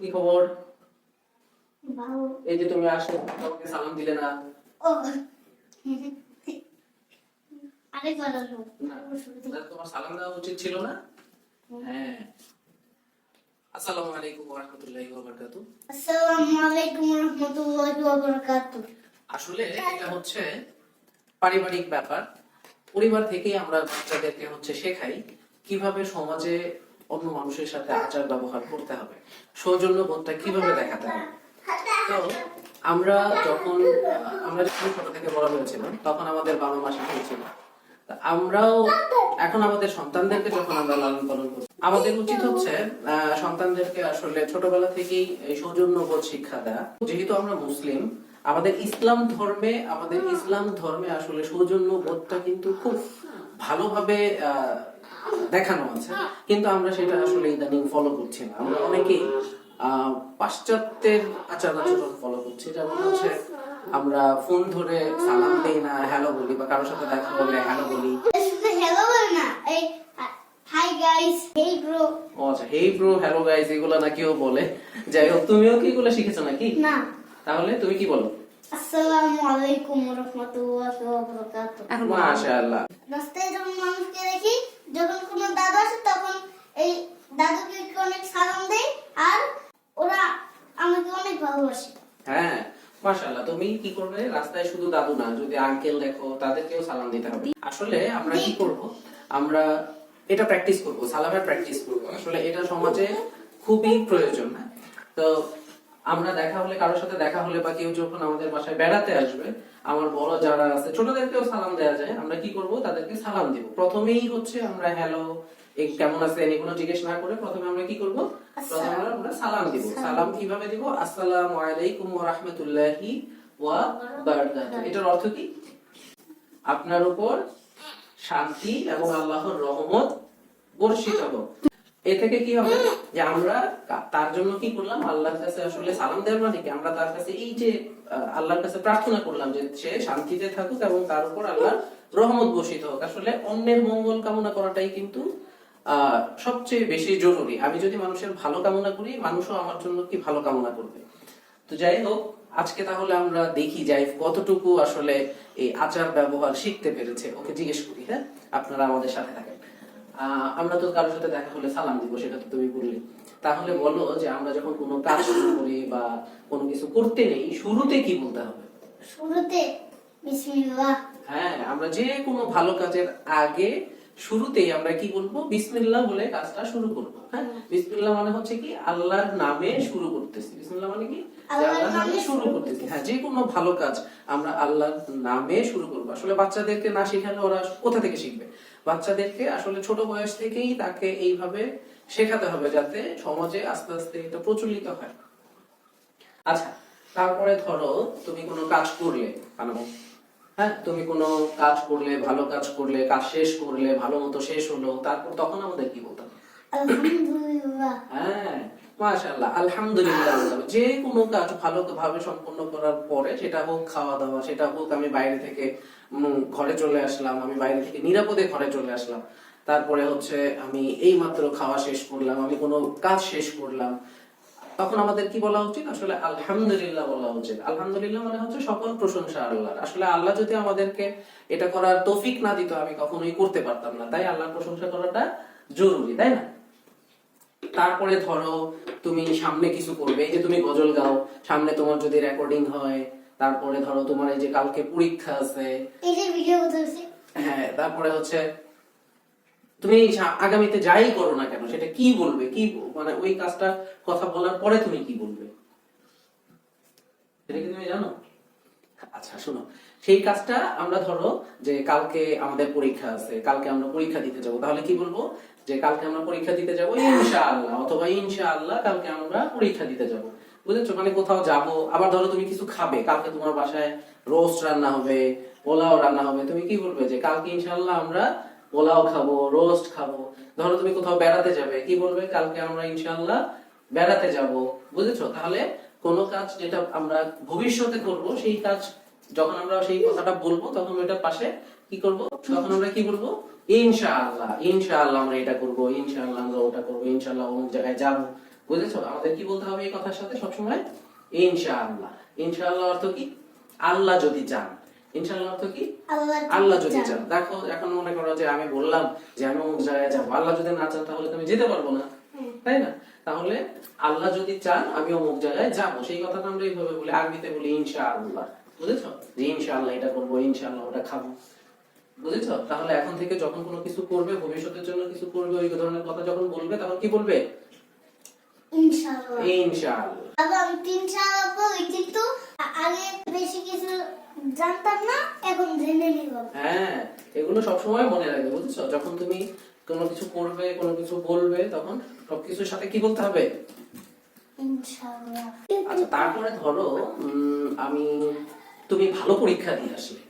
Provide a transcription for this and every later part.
কি খবর? এই যে তুমি আসলে কাউকে সালাম দিলে না। না, তোমার সালাম দেওয়া উচিত ছিল না? হ্যাঁ। আসসালামু আলাইকুম ওয়া রাহমাতুল্লাহি ওয়া বারাকাতুহু আসসালামু আলাইকুম রহমতুল্লাহি ওয়া বারাকাতুহু আসলে এটা হচ্ছে পারিবারিক ব্যাপার। পরিবার থেকেই আমরা বাচ্চাদেরকে হচ্ছে শেখাই কীভাবে সমাজে অন্য মানুষের সাথে আচার ব্যবহার করতে হবে। সৌজন্য বোধটা কীভাবে দেখাতে হবে? তো আমরা যখন আমরা যখন ছোট থেকে বড় হয়েছিলাম, তখন আমাদের বাবা মা শিখিয়েছিল আমরাও এখন আমাদের সন্তানদেরকে যখন আমরা লালন পালন করি, আমাদের উচিত হচ্ছে সন্তানদেরকে আসলে ছোটবেলা থেকেই এই সৌজন্য বোধ শিক্ষা দেয়া। যেহেতু আমরা মুসলিম, আমাদের ইসলাম ধর্মে, আমাদের ইসলাম ধর্মে আসলে সৌজন্য বোধটা কিন্তু খুব ভালোভাবে দেখানো আছে। কিন্তু আমরা সেটা আসলে ইদানিং ফলো করছি না। আমরা অনেকেই পাশ্চাত্যের আচার আচরণ ফলো করছি। যেমন হচ্ছে আমরা ফোন ধরে সালাম দেই না হ্যালো বলি বা কারোর সাথে দেখা হলে হ্যালো বলি। হ্যালো বল না এই হাই গাইস হেই ব্রো ও আচ্ছা হেই ব্রো হ্যালো গাইস এগুলো নাকিও বলে। যাই হোক তুমিও কি এগুলো শিখেছো নাকি? না। তাহলে তুমি কি বলো? আসসালামু আলাইকুম রহমতুল্লাহি ওয়া বারাকাতুহু মাশাআল্লাহ। রাস্তায় যখন মানুষকে দেখি যখন কোনো দাদু আসে তখন এই দাদুকে অনেক সালাম দেই আর ওরা আমাকে অনেক ভালোবাসে। হ্যাঁ মাশাআল্লাহ। তুমি কি করবে? রাস্তায় শুধু দাদু না যদি আঙ্কেল দেখো তাদেরকেও সালাম দিতে হবে। আসলে আমরা কি করব? আমরা এটা প্র্যাকটিস করব সালামের প্র্যাকটিস করব। আসলে এটা সমাজে খুবই প্রয়োজন হ্যাঁ? তো আমরা দেখা হলে কারোর সাথে দেখা হলে বা কেউ যখন আমাদের বাসায় বেড়াতে আসবে আমার বড় যারা আছে ছোটদেরকেও সালাম দেওয়া যায়। আমরা কি করব? তাদেরকে সালাম দিব। প্রথমেই হচ্ছে আমরা হ্যালো কেমন আছেন? এগুলো জিজ্ঞেস না করে প্রথমে আমরা কি করব? প্রথমে আমরা সালাম দিব। সালাম কীভাবে দিব? আসসালামু আলাইকুম ওয়া রাহমাতুল্লাহি ওয়া বারাকাতুহু। এটার অর্থ কি? আপনার উপর শান্তি এবং আল্লাহর রহমত বর্ষিত হোক। এ থেকে কি হবে? যে আমরা তার জন্য কি করলাম? আল্লাহর কাছে আসলে সালাম দেওয়ার মানে কি? আমরা তার কাছে এই যে আল্লাহর কাছে প্রার্থনা করলাম যে সে শান্তিতে থাকুক এবং তার উপর আল্লাহর রহমত বর্ষিত হোক। আসলে অন্যের মঙ্গল কামনা করাটাই কিন্তু সবচেয়ে বেশি জরুরি। আমি যদি মানুষের ভালো কামনা করি, মানুষও আমার জন্য কি ভালো কামনা করবে? তো যাই হোক, আজকে তাহলে আমরা দেখি যাই কতটুকু আসলে এই আচার ব্যবহার শিখতে পেরেছে। ওকে জিজ্ঞেস করি হ্যাঁ? আপনারা আমাদের সাথে থাকেন। আমরা তো কারোর সাথে দেখা হলে সালাম দিব সেটা তো তুমি বললে তাহলে বলো যে আমরা যখন কোনো কাজ শুরু করি বা কোনো কিছু করতে নেই শুরুতে কি বলতে হবে? শুরুতে বিসমিল্লাহ। হ্যাঁ আমরা যে কোনো ভালো কাজের আগে শুরুতেই আমরা কি বলব বিসমিল্লাহ বলে কাজটা শুরু করব। হ্যাঁ বিসমিল্লাহ মানে হচ্ছে কি আল্লাহর নামে শুরু করতেছি। বিসমিল্লাহ মানে কি? আল্লাহর নামে শুরু করতেছি। হ্যাঁ যে কোনো ভালো কাজ আমরা আল্লাহর নামে শুরু করব। আসলে বাচ্চাদেরকে না শেখালে ওরা কোথা থেকে শিখবে? বাচ্চাদেরকে আসলে ছোট বয়স থেকেই তাকে এইভাবে শেখাতে হবে যাতে সমাজে আস্তে আস্তে এটা প্রচলিত হয়। আচ্ছা তারপরে ধরো তুমি কোনো কাজ করলে হ্যাঁ তুমি কোনো কাজ করলে ভালো কাজ করলে কাজ শেষ করলে ভালো মতো শেষ হলো তারপর তখন আমাদের কি বলতে হবে আলহামদুলিল্লাহ। হ্যাঁ। আলহামদুলিল্লাহ যে কোনো কাজ সম্পন্ন করার পরে সেটা হোক খাওয়া দাওয়া সেটা হোক আমি বাইরে থেকে ঘরে চলে আসলাম, আমি বাইরে থেকে নিরাপদে ঘরে চলে আসলাম। তারপরে হচ্ছে আমি এই মাত্র খাওয়া শেষ করলাম, আমি কোনো কাজ শেষ করলাম। তখন আমাদের কি বলা উচিত? আসলে আলহামদুলিল্লাহ বলা উচিত। আলহামদুলিল্লাহ মানে হচ্ছে সকল প্রশংসা আল্লাহর। আসলে আল্লাহ যদি আমাদেরকে এটা করার তৌফিক না দিত, আমি কখনোই করতে পারতাম না। তাই আল্লাহর প্রশংসা করাটা জরুরি, তাই না? তারপরে ধরো তুমি সামনে কিছু করবে। এই যে তুমি গজল গাও সামনে তোমার যদি রেকর্ডিং হয় তারপরে ধরো তোমার এই যে কালকে পরীক্ষা আছে। এই যে ভিডিও হ্যাঁ তারপরে হচ্ছে তুমি আগামীতে যাই করো না কেন সেটা কি বলবে? কি মানে ওই কাজটা কথা বলার পরে তুমি কি বলবে? সেটা কি তুমি জানো? আচ্ছা শোনো। সেই কাজটা আমরা ধরো যে কালকে আমাদের পরীক্ষা আছে কালকে আমরা পরীক্ষা দিতে যাব। তাহলে কি বলব? যে কালকে আমরা পরীক্ষা দিতে যাব, ইনশাআল্লাহ, অথবা ইনশাআল্লাহ কালকে আমরা পরীক্ষা দিতে যাব। বুঝেছ? মানে কোথাও যাব। আবার ধরো তুমি কিছু খাবে, কালকে তোমার বাসায় রোস্ট রান্না হবে, পোলাও রান্না হবে, তুমি কি বলবে যে কালকে ইনশাআল্লাহ আমরা পোলাও খাব রোস্ট খাব? ধরো তুমি কোথাও বেড়াতে যাবে, কি বলবে? কালকে আমরা ইনশাআল্লাহ বেড়াতে যাব। বুঝেছ? তাহলে কোন কাজ যেটা আমরা ভবিষ্যতে করব, সেই কাজ যখন আমরা সেই কথাটা বলব, তখন ওইটার পাশে কি করব? তখন আমরা কি বলব? ইনশাআল্লাহ ইনশাআল্লাহ আমরা এটা করব ইনশাআল্লাহ আমরা ওটা করব ইনশাআল্লাহ অমুক জায়গায় যাব। বুঝেছ? আমাদের কি বলতে হবে এই কথার সাথে সবসময়? ইনশাআল্লাহ। ইনশাআল্লাহ অর্থ কি? আল্লাহ যদি চান। ইনশাআল্লাহ অর্থ কি? আল্লাহ আল্লাহ যদি চান। দেখো এখন মনে করো যে আমি বললাম যে আমি অমুক জায়গায় যাব। আল্লাহ যদি না চান তাহলে তুমি যেতে পারব না। তাই না? তাহলে আল্লাহ যদি চান আমি অমুক জায়গায় যাব। সেই কথাটা আমরা এইভাবে বলি আরবিতে বলি ইনশাআল্লাহ। বুঝেছ? যে ইনশাআল্লাহ এটা করব ইনশাআল্লাহ ওটা খাব। বুঝেছ? তাহলে এখন থেকে যখন কোনো কিছু করবে ভবিষ্যতের জন্য কিছু করবে ওই ধরনের কথা যখন বলবে তখন কি বলবে? ইনশাআল্লাহ। ইনশাআল্লাহ। আমি তিন সাল বলি কিন্তু আগে বেশি কিছু জানতাম না এখন জেনে নিব। হ্যাঁ এগুলো সবসময় মনে রাখবে বুঝেছ? যখন তুমি কোনো কিছু করবে কোনো কিছু বলবে তখন সবকিছুর সাথে কি বলতে হবে? ইনশাআল্লাহ। আচ্ছা তারপরে ধরো উম, আমি তুমি ভালো পরীক্ষা দিয়ে আসলে।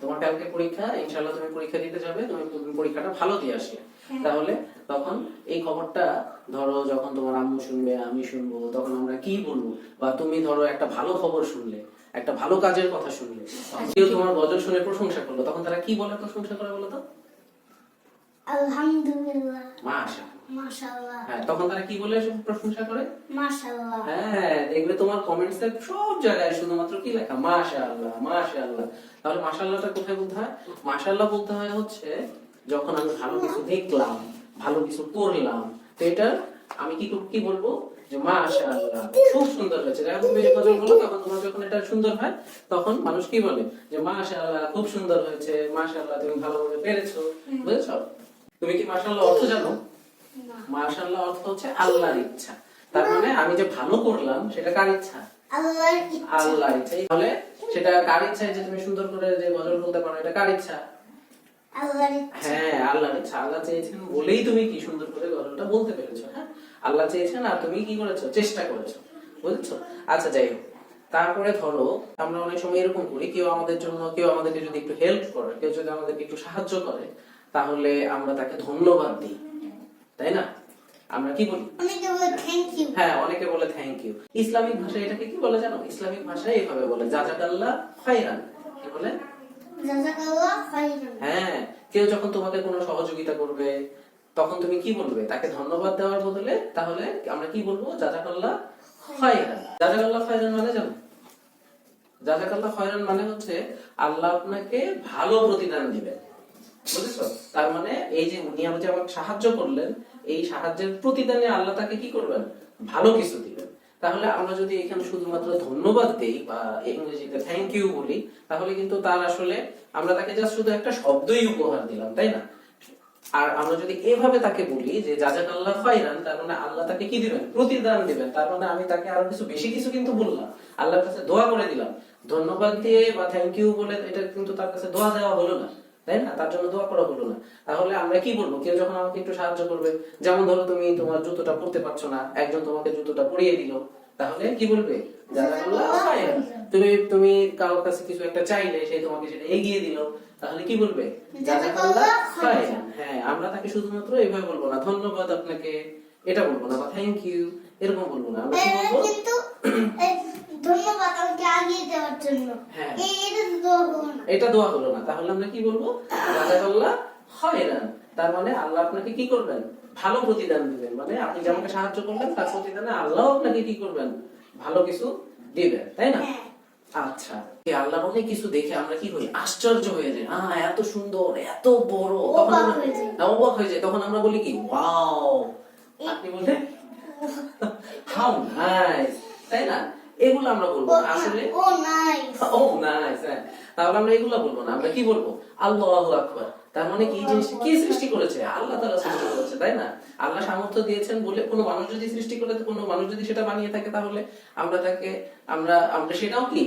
তোমার কালকে পরীক্ষা ইনশাআল্লাহ তুমি পরীক্ষা দিতে যাবে তুমি পরীক্ষাটা ভালো দিয়ে আসলে। তাহলে তখন এই খবরটা ধরো যখন তোমার আম্মু শুনবে আমি শুনব তখন আমরা কি বলব? বা তুমি ধরো একটা ভালো খবর শুনলে একটা ভালো কাজের কথা শুনলে তখন কেউ তোমার গজল শুনে প্রশংসা করল তখন তারা কি বলে প্রশংসা করে বলো তো? আলহামদুলিল্লাহ। মাশাআল্লাহ। হ্যাঁ তখন তারা কি বলে প্রশংসা করে? মাশাআল্লাহ। হ্যাঁ দেখবে তোমার কমেন্টস এর সব জায়গায় শুধুমাত্র কি লেখা? মাশাআল্লাহ মাশাআল্লাহ। তাহলে মাশাআল্লাহটা কোথায় বলতে হয়? মাশাআল্লাহ বলতে হয় হচ্ছে যখন আমি ভালো কিছু দেখলাম ভালো কিছু করলাম তো এটা আমি কি কি বলব? যে মাশাআল্লাহ খুব সুন্দর হয়েছে। যখন তুমি এই বলো তখন তোমার যখন এটা সুন্দর হয় তখন মানুষ কি বলে? যে মাশাআল্লাহ খুব সুন্দর হয়েছে মাশাআল্লাহ তুমি ভালোভাবে পেরেছ। বুঝেছ? তুমি কি মাশাআল্লাহ অর্থ জানো? না। মাশাআল্লাহ অর্থ হচ্ছে আল্লাহর ইচ্ছা। তার মানে আমি যে ভালো করলাম সেটা কার ইচ্ছা? আল্লাহর ইচ্ছা। আল্লাহর ইচ্ছা। তাহলে সেটা কার ইচ্ছা? যে তুমি সুন্দর করে যে গজল বলতে পারো এটা কার ইচ্ছা? আল্লাহর ইচ্ছা। হ্যাঁ আল্লাহর ইচ্ছা। আল্লাহ চেয়েছেন বলেই তুমি কি সুন্দর করে গজলটা বলতে পেরেছ হ্যাঁ? আল্লাহ চেয়েছেন আর তুমি কি করেছ? চেষ্টা করেছ। বুঝছ? আচ্ছা যাই হোক। তারপরে ধরো আমরা অনেক সময় এরকম করি কেউ আমাদের জন্য কেউ আমাদেরকে যদি একটু হেল্প করে কেউ যদি আমাদেরকে একটু সাহায্য করে তাহলে আমরা তাকে ধন্যবাদ দিই। তাই না? আমরা কি বলি? অনেকে বলে থ্যাংক ইউ হ্যাঁ অনেকে বলে থ্যাংক ইউ ইসলামিক ভাষায় এটাকে কি বলে জানো? ইসলামিক ভাষায় এইভাবে বলে জাজাকাল্লাহ খায়রান। কি বলে? খাইরান হ্যাঁ কেউ যখন তোমাকে কোনো সহযোগিতা করবে তখন তুমি কি বলবে? তাকে ধন্যবাদ দেওয়ার বদলে তাহলে আমরা কি বলব? জাজাকাল্লাহ খায়রান। জাজাকাল্লাহ খায়রান মানে জানো? জাজাকাল্লাহ খায়রান মানে হচ্ছে আল্লাহ আপনাকে ভালো প্রতিদান দিবেন। বুঝেছ? তার মানে এই যে উনি আমাকে আমাকে সাহায্য করলেন, এই সাহায্যের প্রতিদানে আল্লাহ তাকে কি করবেন? ভালো কিছু দিবেন। তাহলে আমরা যদি এখানে শুধুমাত্র ধন্যবাদ দেই বা ইংরেজিতে থ্যাংক ইউ বলি, তাহলে কিন্তু তার আসলে আমরা তাকে জাস্ট শুধু একটা শব্দই উপহার দিলাম, তাই না? আর আমরা যদি এভাবে তাকে বলি যে জাজাক আল্লাহ খাইরান তার মানে আল্লাহ তাকে কি দিবেন? প্রতিদান দিবেন। তার মানে আমি তাকে আরও কিছু বেশি কিছু কিন্তু বললাম। আল্লাহর কাছে দোয়া করে দিলাম। ধন্যবাদ দিয়ে বা থ্যাংক ইউ বলে এটা কিন্তু তার কাছে দোয়া দেওয়া হলো না। তাই না? তার জন্য দোয়া করা হলো না। তাহলে আমরা কি বলব? কেউ যখন আমাকে একটু সাহায্য করবে যেমন ধরো তুমি তোমার জুতোটা পরতে পারছ না একজন তোমাকে জুতোটা পরিয়ে দিল তাহলে কি বলবে? তুমি তুমি কারোর কাছে কিছু একটা চাইলে সে তোমাকে সেটা এগিয়ে দিল তাহলে কি বলবে? হ্যাঁ আমরা তাকে শুধুমাত্র এইভাবে বলব না। ধন্যবাদ আপনাকে। এটা বলব না বা থ্যাংক ইউ এরকম বলব না। আমরা কি বলব? ধন্যবাদ আমাকে আগিয়ে দেওয়ার জন্য। হ্যাঁ। এটা দোয়া হলো না। তাহলে আমরা কি বলব? খায়রান। তার মানে আল্লাহ আপনাকে কি করবেন? ভালো প্রতিদান দিবেন। মানে আপনি যে আমাকে সাহায্য করলেন তার প্রতিদানে আল্লাহ আপনাকে কি করবেন? ভালো কিছু দিবেন তাই না? হ্যাঁ। আচ্ছা। অনেক কিছু দেখে আমরা কি করি আশ্চর্য হয়ে যাই। আহ এত সুন্দর এত বড়। তখন হয়ে হ্যাঁ, অবাক হয়ে যায় তখন আমরা বলি কি? ওয়াও। আপনি বললেন হাউ নাইস তাই না? এগুলো আমরা বলব। আসলে ও নাইস ও নাইস হ্যাঁ। তাহলে আমরা এগুলো বলব না আমরা কি বলব? আল্লাহু আকবার। তার মানে কি জিনিস? কি সৃষ্টি করেছে? আল্লাহ তারা সৃষ্টি করেছে তাই না? আল্লাহ সামর্থ্য দিয়েছেন বলে কোনো মানুষ যদি সৃষ্টি করে কোনো মানুষ যদি সেটা বানিয়ে থাকে তাহলে আমরা তাকে আমরা আমরা সেটাও কি?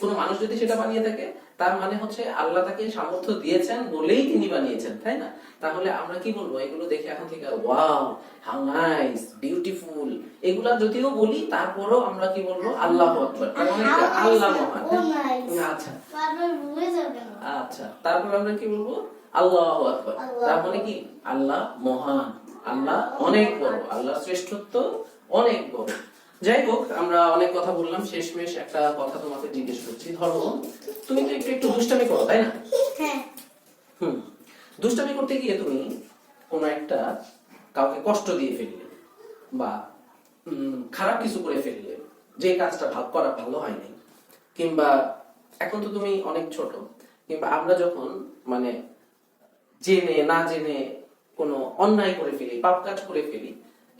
কোনো মানুষ যদি সেটা বানিয়ে থাকে তার মানে হচ্ছে আল্লাহ তাকে সামর্থ্য দিয়েছেন বলেই তিনি বানিয়েছেন তাই না? তাহলে আমরা কি বলব? এগুলো দেখে এখন থেকে ওয়াও হাউ নাইস বিউটিফুল। এগুলা যদিও বলি তারপরও আমরা কি বলব? আল্লাহ আকবার। মানে? আল্লাহ মহান। আচ্ছা। আচ্ছা। তারপর আমরা কি বলব? আল্লাহ আকবার। আল্লাহু তার মানে কি? আল্লাহ মহান। আল্লাহ অনেক বড়। আল্লাহ শ্রেষ্ঠত্ব অনেক বড়। যাই হোক আমরা অনেক কথা বললাম শেষমেশ একটা কথা তোমাকে জিজ্ঞেস করছি। ধরো তুমি তো একটু একটু দুষ্টামি করো তাই না? হ্যাঁ। হুম। দুষ্টামি করতে গিয়ে তুমি কোনো একটা কাউকে কষ্ট দিয়ে ফেললে বা খারাপ কিছু করে ফেললে যে কাজটা ভাগ করা ভালো হয়নি কিংবা এখন তো তুমি অনেক ছোট কিংবা আমরা যখন মানে জেনে না জেনে কোনো অন্যায় করে ফেলি পাপ কাজ করে ফেলি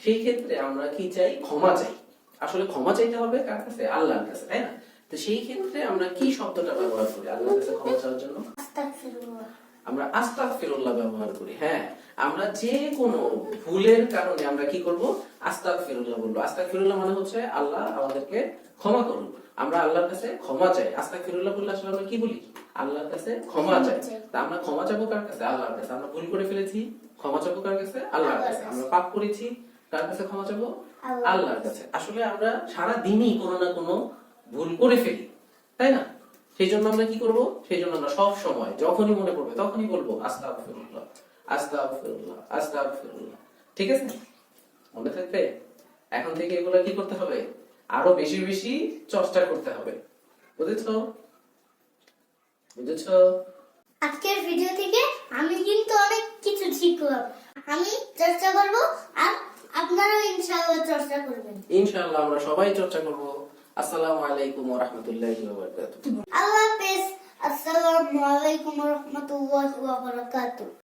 সেই ক্ষেত্রে আমরা কি চাই? ক্ষমা চাই। আসলে ক্ষমা চাইতে হবে কার কাছে? আল্লাহর কাছে তাই না? তো সেই ক্ষেত্রে আমরা কি শব্দটা ব্যবহার করি? আল্লাহর কাছে ক্ষমা চাওয়ার জন্য? আমরা আস্তাক ফিরুল্লাহ ব্যবহার করি। হ্যাঁ আমরা যে কোনো ভুলের কারণে আমরা কি করব? আস্তাক ফিরুল্লাহ বলব। আস্তাক ফিরুল্লাহ মানে হচ্ছে আল্লাহ আমাদেরকে ক্ষমা করুন। আমরা আল্লাহর কাছে ক্ষমা চাই। আস্তাক ফিরুল্লাহ বললে আসলে আমরা কি বলি? আল্লাহর কাছে ক্ষমা চাই। তা আমরা ক্ষমা চাবো কার কাছে? আল্লাহর কাছে। আমরা ভুল করে ফেলেছি। ক্ষমা চাবো কার কাছে? আল্লাহর কাছে। আমরা পাপ করেছি। কার কাছে ক্ষমা চাবো? আল্লাহর কাছে। আসলে আমরা সারা দিনই কোনো না কোনো ভুল করে ফেলি তাই না? সেই জন্য আমরা কি করব? সেই জন্য আমরা সব সময় যখনই মনে পড়বে তখনই বলব আস্তাগফিরুল্লাহ আস্তাগফিরুল্লাহ আস্তাগফিরুল্লাহ। ঠিক আছে? মনে থাকবে? এখন থেকে এগুলো কি করতে হবে? আরও বেশি বেশি চর্চা করতে হবে। বুঝেছ? বুঝেছ? আজকের ভিডিও থেকে আমি কিন্তু অনেক কিছু শিখলাম। আমি চর্চা করব আর আপনারাও ইনশাআল্লাহ চর্চা করবেন। ইনশাআল্লাহ আমরা সবাই চর্চা করব। আসসালামু আলাইকুম ওয়া রাহমাতুল্লাহি ওয়া বারাকাতুহু। আল্লাহ হাফেজ। আসসালামু আলাইকুম রহমতুল্লাহ ওয়া বারাকাতুহু।